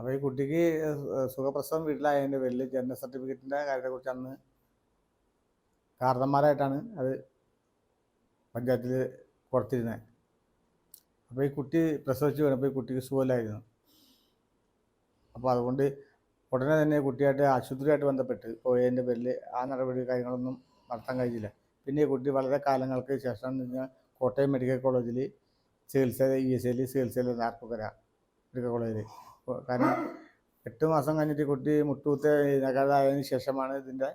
അപ്പോൾ ഈ കുട്ടിക്ക് സുഖപ്രസവം വീട്ടിലായതിന്റെ പേരിൽ ജനന സർട്ടിഫിക്കറ്റിന്റെ കാര്യത്തെക്കുറിച്ച് അന്ന് കാരണന്മാരായിട്ടാണ് അത് പഞ്ചായത്തിൽ കൊടുത്തിരുന്നത് അപ്പോൾ ഈ കുട്ടി പ്രസവിച്ച് വീണപ്പോൾ ഈ കുട്ടിക്ക് സുഖമില്ലായിരുന്നു. അപ്പോൾ അതുകൊണ്ട് ഉടനെ തന്നെ കുട്ടിയായിട്ട് ആശുപത്രിയായിട്ട് ബന്ധപ്പെട്ട് പോയതിന്റെ പേരിൽ ആ നടപടി കാര്യങ്ങളൊന്നും നടത്താൻ കഴിഞ്ഞില്ല. പിന്നെ ഈ കുട്ടി വളരെ കാലങ്ങൾക്ക് ശേഷം നിന്ന് കോട്ടയം മെഡിക്കൽ കോളേജിൽ ചികിത്സ ഇ എസ് ഐയിൽ ചികിത്സയിൽ നാർപ്പുകര മെഡിക്കൽ കോളേജിൽ കാരണം എട്ട് മാസം കഴിഞ്ഞിട്ട് കുട്ടി മുട്ടുകുത്ത് നഗരതായതിനു ശേഷമാണ് ഇതിന്റെ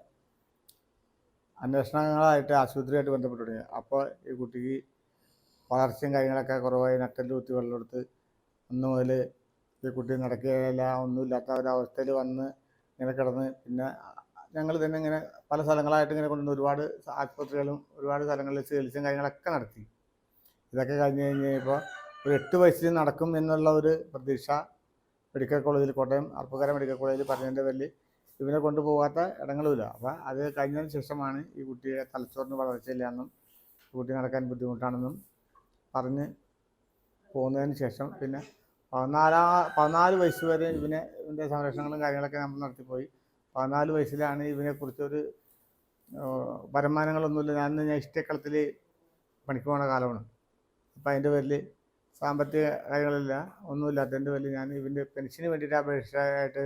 അന്വേഷണങ്ങളായിട്ട് ആശുപത്രിയായിട്ട് ബന്ധപ്പെട്ട് തുടങ്ങിയത്. അപ്പോൾ ഈ കുട്ടിക്ക് വളർച്ചയും കാര്യങ്ങളൊക്കെ കുറവായി നട്ടൽ കുത്തി വെള്ളമെടുത്ത് അന്ന് മുതൽ ഈ കുട്ടി നടക്കുകയില്ല ഒന്നുമില്ലാത്ത ഒരവസ്ഥയിൽ വന്ന് ഇങ്ങനെ കിടന്ന് പിന്നെ ഞങ്ങൾ തന്നെ ഇങ്ങനെ പല സ്ഥലങ്ങളായിട്ട് ഇങ്ങനെ കൊണ്ടുവന്ന് ഒരുപാട് ആശുപത്രികളും ഒരുപാട് സ്ഥലങ്ങളിൽ ചികിത്സയും കാര്യങ്ങളൊക്കെ നടത്തി. ഇതൊക്കെ കഴിഞ്ഞ് കഴിഞ്ഞ് കഴിഞ്ഞപ്പോൾ ഒരു എട്ട് വയസ്സിൽ നടക്കും എന്നുള്ള ഒരു പ്രതീക്ഷ മെഡിക്കൽ കോളേജിൽ കോട്ടയം അർപ്പകര മെഡിക്കൽ കോളേജിൽ പറഞ്ഞതിന്റെ പേരിൽ ഇവനെ കൊണ്ടുപോകാത്ത ഇടങ്ങളുമില്ല. അപ്പോൾ അത് കഴിഞ്ഞതിന് ശേഷമാണ് ഈ കുട്ടിയെ തലച്ചോറിന് വളർച്ചയില്ലാന്നും കുട്ടി നടക്കാൻ ബുദ്ധിമുട്ടാണെന്നും പറഞ്ഞ് പോകുന്നതിന് ശേഷം പിന്നെ പതിനാലാ പതിനാല് വയസ്സ് വരെ ഇവനെ ഇവന്റെ സംരക്ഷണങ്ങളും കാര്യങ്ങളൊക്കെ നമ്മൾ നടത്തിപ്പോയി. പതിനാല് വയസ്സിലാണ് ഇവനെക്കുറിച്ചൊരു വരുമാനങ്ങളൊന്നുമില്ല. ഞാൻ ഞാൻ ഇഷ്ടക്കളത്തിൽ പണിക്ക് പോണ കാലമാണ്. അപ്പം അതിന്റെ പേരിൽ സാമ്പത്തിക കാര്യങ്ങളില്ല ഒന്നുമില്ലാത്തതിന്റെ പേരിൽ ഞാൻ ഇവന്റെ പെൻഷന് വേണ്ടിയിട്ട് അപേക്ഷയായിട്ട്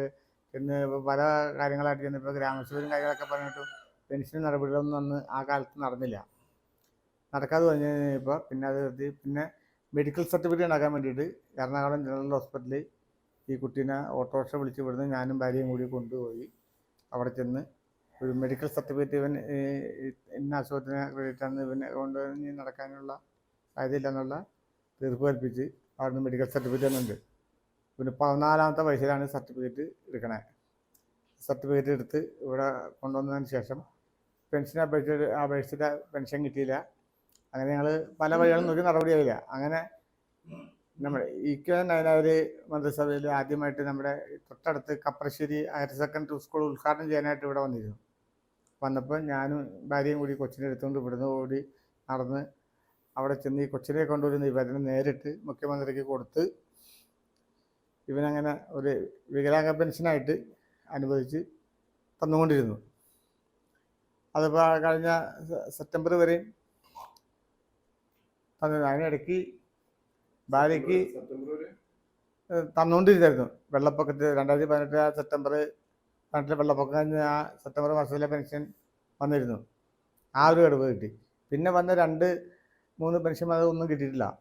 ചെന്ന് പല കാര്യങ്ങളായിട്ട് ചെന്നപ്പോൾ ഗ്രാമസഭയും കാര്യങ്ങളൊക്കെ പറഞ്ഞിട്ട് പെൻഷൻ നടപടികളൊന്നും അന്ന് ആ കാലത്ത് നടന്നില്ല. നടക്കാതെ വന്നു കഴിഞ്ഞപ്പോൾ പിന്നെ അത് പിന്നെ മെഡിക്കൽ സർട്ടിഫിക്കറ്റ് ഉണ്ടാക്കാൻ വേണ്ടിയിട്ട് എറണാകുളം ജനറൽ ഹോസ്പിറ്റലിൽ ഈ കുട്ടീനെ ഓട്ടോറിക്ഷ വിളിച്ച് വിടുന്ന് ഞാനും ഭാര്യയും കൂടി കൊണ്ടുപോയി. അവിടെ ചെന്ന് ഒരു മെഡിക്കൽ സർട്ടിഫിക്കറ്റ് ഇവൻ ഇന്ന അസുഖത്തിന് വേണ്ടിയിട്ടാണ് ഇവനെ കൊണ്ട് നടക്കാനുള്ള സാധ്യതയില്ല എന്നുള്ള തീർപ്പ് കൽപ്പിച്ച് അവിടുന്ന് മെഡിക്കൽ സർട്ടിഫിക്കറ്റ് തന്നുണ്ട് പിന്നെ പതിനാലാമത്തെ വയസ്സിലാണ് സർട്ടിഫിക്കറ്റ് എടുക്കണേ. സർട്ടിഫിക്കറ്റ് എടുത്ത് ഇവിടെ കൊണ്ടുവന്നതിന് ശേഷം പെൻഷൻ അപേക്ഷ അപേക്ഷിച്ചിട്ട് പെൻഷൻ കിട്ടിയില്ല. അങ്ങനെ ഞങ്ങൾ പല വഴികളും നോക്കി നടപടിയായില്ല. അങ്ങനെ നമ്മുടെ ഈ നയനാവര് മന്ത്രിസഭയിൽ ആദ്യമായിട്ട് നമ്മുടെ തൊട്ടടുത്ത് കപ്രശ്ശേരി ഹയർ സെക്കൻഡറി സ്കൂൾ ഉദ്ഘാടനം ചെയ്യാനായിട്ട് ഇവിടെ വന്നിരുന്നു. വന്നപ്പോൾ ഞാനും ഭാര്യയും കൂടി കൊച്ചിനെ എടുത്തുകൊണ്ട് ഇവിടുന്ന് ഓടി നടന്ന് അവിടെ ചെന്ന് ഈ കൊച്ചിനെ കൊണ്ടുവരുന്ന നിവേദനം നേരിട്ട് മുഖ്യമന്ത്രിക്ക് കൊടുത്ത് ഇവനങ്ങനെ ഒരു വികലാംഗ പെൻഷനായിട്ട് അനുവദിച്ച് തന്നുകൊണ്ടിരുന്നു. അതിപ്പോൾ കഴിഞ്ഞ സെപ്റ്റംബർ വരെയും തന്നിരുന്നു അതിനിടയ്ക്ക് ഭാര്യയ്ക്ക് തന്നുകൊണ്ടിരുന്നായിരുന്നു. വെള്ളപ്പൊക്കത്തിൽ രണ്ടായിരത്തി പതിനെട്ട് സെപ്റ്റംബർ പതിനെട്ടിലെ വെള്ളപ്പൊക്കം കഴിഞ്ഞ് ആ സെപ്റ്റംബർ മാസത്തിലെ പെൻഷൻ വന്നിരുന്നു. ആ ഒരു ഗഡുവ് കിട്ടി. പിന്നെ വന്ന രണ്ട് മൂന്ന് പെൻഷൻ ഒന്നും കിട്ടിയിട്ടില്ല.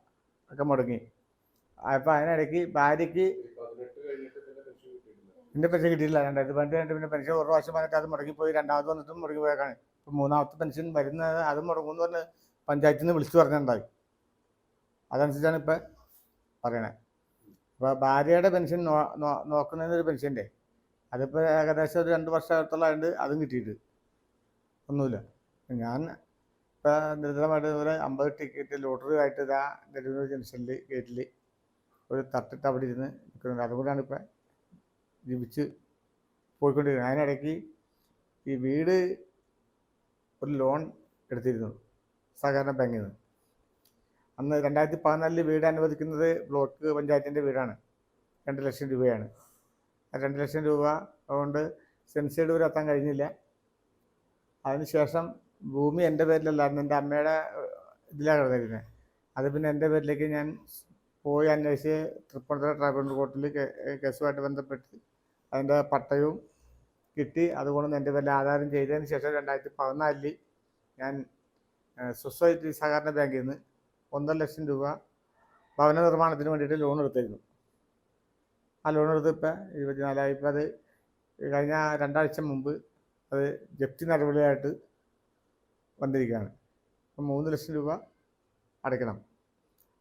ഒക്കെ മുടങ്ങി. അപ്പം അതിനിടയ്ക്ക് ഭാര്യയ്ക്ക് എന്റെ പെൻഷൻ കിട്ടിയില്ല രണ്ടായിരത്തി പതിനെട്ട് പിന്നെ പെൻഷൻ ഒരു പ്രാവശ്യം വന്നിട്ട് അത് മുടങ്ങിപ്പോയി. രണ്ടാമത് വന്നിട്ടും മുടങ്ങി പോയേക്കാണ് ഇപ്പം മൂന്നാമത്തെ പെൻഷൻ വരുന്നത് അത് മുടങ്ങുമെന്ന് പറഞ്ഞ് പഞ്ചായത്തിൽ നിന്ന് വിളിച്ചു പറഞ്ഞിട്ടുണ്ടായി. അതനുസരിച്ചാണ് ഇപ്പം പറയണേ. അപ്പോൾ ഭാര്യയുടെ പെൻഷൻ നോ- നോക്കുന്നതിനൊരു പെൻഷന്റെ അതിപ്പോൾ ഏകദേശം ഒരു രണ്ട് വർഷത്തോളമായിട്ട് അതും കിട്ടിയിട്ട്. ഒന്നുമില്ല. ഞാൻ ഇപ്പം ദരിദ്രമായിട്ട് അമ്പത് ടിക്കറ്റ് ലോട്ടറി ആയിട്ട് ഇതാ നെടുന്നൂർ ജംഗ്ഷനിൽ ഗേറ്റിൽ ഒരു തട്ടിട്ട് അവിടെ ഇരുന്ന് നിൽക്കുന്നുണ്ട് അതുകൊണ്ടാണ് ഇപ്പം ജീവിച്ച് പോയിക്കൊണ്ടിരിക്കുന്നത്. അതിനിടയ്ക്ക് ഈ വീട് ഒരു ലോൺ എടുത്തിരുന്നു സഹകരണ ബാങ്കിൽ നിന്ന്. അന്ന് രണ്ടായിരത്തി പതിനാലിൽ വീട് അനുവദിക്കുന്നത് ബ്ലോക്ക് പഞ്ചായത്തിന്റെ വീടാണ്. രണ്ട് ലക്ഷം രൂപയാണ്. രണ്ട് ലക്ഷം രൂപ അതുകൊണ്ട് സെൻസൈഡ് വരെ എത്താൻ കഴിഞ്ഞില്ല. അതിനുശേഷം ഭൂമി എന്റെ പേരിലല്ലായിരുന്നു എന്റെ അമ്മയുടെ ഇതിലാണ് കിടന്നിരുന്നത് അത് പിന്നെ എന്റെ പേരിലേക്ക് ഞാൻ പോയി അന്വേഷിച്ച് തൃപ്പൂണിത്തുറ ട്രൈബൽ കോർട്ടിൽ കേസുമായിട്ട് ബന്ധപ്പെട്ട് അതിന്റെ പട്ടയവും കിട്ടി. അതുകൊണ്ട് എന്റെ പേരിൽ ആധാരം ചെയ്തതിന് ശേഷം രണ്ടായിരത്തി പതിനാലിൽ ഞാൻ സൊസൈറ്റി സഹകരണ ബാങ്കിൽ നിന്ന് ഒന്നര ലക്ഷം രൂപ ഭവന നിർമ്മാണത്തിന് വേണ്ടിയിട്ട് ലോൺ എടുത്തിരുന്നു. ആ ലോൺ എടുത്ത് ഇപ്പം ഇരുപത്തിനാലായി ഇപ്പം അത് കഴിഞ്ഞ രണ്ടാഴ്ച മുമ്പ് അത് ജപ്തി നടപടിയായിട്ട് വന്നിരിക്കുകയാണ്. അപ്പം മൂന്ന് ലക്ഷം രൂപ അടയ്ക്കണം.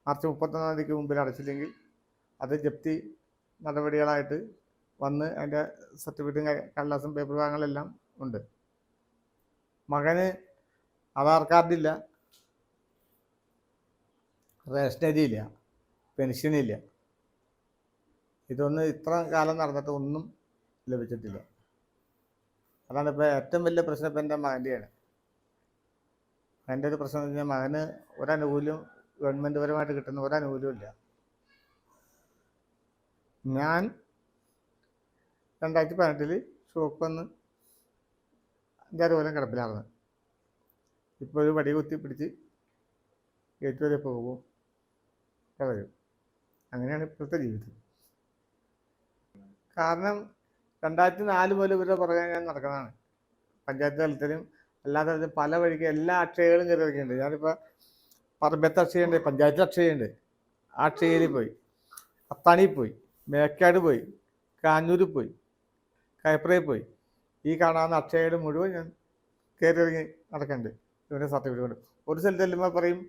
മാർച്ച് മുപ്പത്തൊന്നാം തീയതിക്ക് മുമ്പിൽ അടച്ചില്ലെങ്കിൽ അത് ജപ്തി നടപടികളായിട്ട് വന്ന് അതിന്റെ സർട്ടിഫിക്കറ്റും കടലാസും പേപ്പർ ഭാഗങ്ങളെല്ലാം ഉണ്ട്. മകന് ആധാർ കാർഡില്ല റേഷൻ അരിയില്ല പെൻഷനില്ല ഇതൊന്നും ഇത്ര കാലം നടന്നിട്ട് ഒന്നും ലഭിച്ചിട്ടില്ല. അതാണ് ഇപ്പോൾ ഏറ്റവും വലിയ പ്രശ്നം ഇപ്പം എന്റെ മകന്റെയാണ്. എന്റെ ഒരു പ്രശ്നം എന്ന് വെച്ചാൽ മകന് ഒരനുകൂല്യം ഗവൺമെന്റ് പരമായിട്ട് കിട്ടുന്ന ഒരനുകൂല്യവും ഇല്ല ഞാൻ രണ്ടായിരത്തി പതിനെട്ടിൽ ഷോക്ക് വന്ന് അഞ്ചാറ് കൊല്ലം കിടപ്പിലായിരുന്നു ഇപ്പോൾ ഒരു വടി കുത്തി പിടിച്ച് ഗേറ്റ് വരെ പോകും. വരും അങ്ങനെയാണ് ഇപ്പോഴത്തെ ജീവിതം. കാരണം രണ്ടായിരത്തി നാല് മുതൽ ഇവരുടെ പുറകെ ഞാൻ നടക്കുന്നതാണ്. പഞ്ചായത്ത് തലത്തിലും അല്ലാതെ പല വഴിക്ക് എല്ലാ അക്ഷയകളും കയറി ഇറക്കിയിട്ടുണ്ട് ഞാനിപ്പോൾ പറമ്പത്ത് അക്ഷയുണ്ട് പഞ്ചായത്ത് അക്ഷയുണ്ട് ആ അക്ഷയയിൽ പോയി. അത്താണി പോയി. മേക്കാട് പോയി. കാഞ്ഞൂർ പോയി. കൈപ്രയിൽ പോയി. ഈ കാണാവുന്ന അക്ഷയകൾ മുഴുവൻ ഞാൻ കയറി ഇറങ്ങി നടക്കുന്നുണ്ട് ഇവന്റെ സർട്ടിഫിക്കറ്റ് കൊണ്ട്. ഒരു സ്ഥലത്ത് ചെല്ലുമ്പോൾ പറയും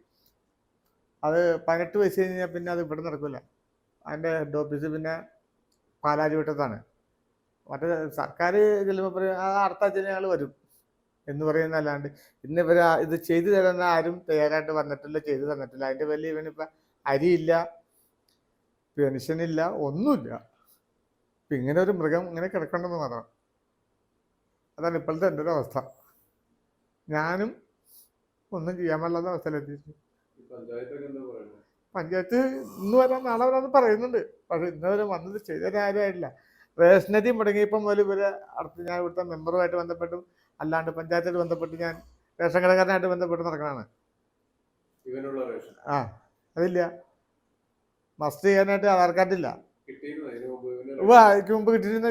അത് പതിനെട്ട് വയസ്സ് കഴിഞ്ഞാൽ പിന്നെ അത് ഇവിടെ നടക്കില്ല അതിന്റെ ഹെഡ് ഓഫീസ് പിന്നെ പാലാരി വട്ടത്താണ് മറ്റേ സർക്കാർ ചെല്ലുമ്പോൾ പറയും അത് അടുത്ത ആഴ്ച ഞങ്ങൾ വരും. എന്ന് പറയുന്നതല്ലാണ്ട് ഇന്ന് ഇവർ ഇത് ചെയ്തു തരുന്ന ആരും തയ്യാറായിട്ട് വന്നിട്ടില്ല ചെയ്തു തന്നിട്ടില്ല. അതിന്റെ പേരിൽ ഇവനിപ്പോൾ അരിയില്ല പെൻഷനില്ല ഒന്നുമില്ല. ഇപ്പം ഇങ്ങനെ ഒരു മൃഗം ഇങ്ങനെ കിടക്കണമെന്ന് മാത്രം. അതാണ് ഇപ്പോഴത്തെ എന്റെ ഒരു അവസ്ഥ. ഞാനും ഒന്നും ചെയ്യാൻ പാടില്ലാത്ത പറയുന്നത് പഞ്ചായത്ത് ഇന്ന് വരാൻ നാളെ വരാമെന്ന് പറയുന്നുണ്ട്. പക്ഷെ ഇന്ന് വരെ വന്നത് ചെയ്തതിന് കാര്യമായിട്ടില്ല റേഷനരി മുടങ്ങിയപ്പം മുതൽ ഇവരെ അടുത്ത് ഞാൻ ഇവിടുത്തെ മെമ്പറുമായിട്ട് ബന്ധപ്പെട്ടും. അല്ലാണ്ട് പഞ്ചായത്തായിട്ട് ബന്ധപ്പെട്ട് ഞാൻ റേഷൻ കടക്കാരനായിട്ട് ബന്ധപ്പെട്ട് നടക്കണതാണ്. റേഷൻ. ആ അതില്ല. മസ്റ്റ് ചെയ്യാനായിട്ട് ആധാർ കാർഡില്ല. അതിന് മുമ്പ് കിട്ടിയിരുന്ന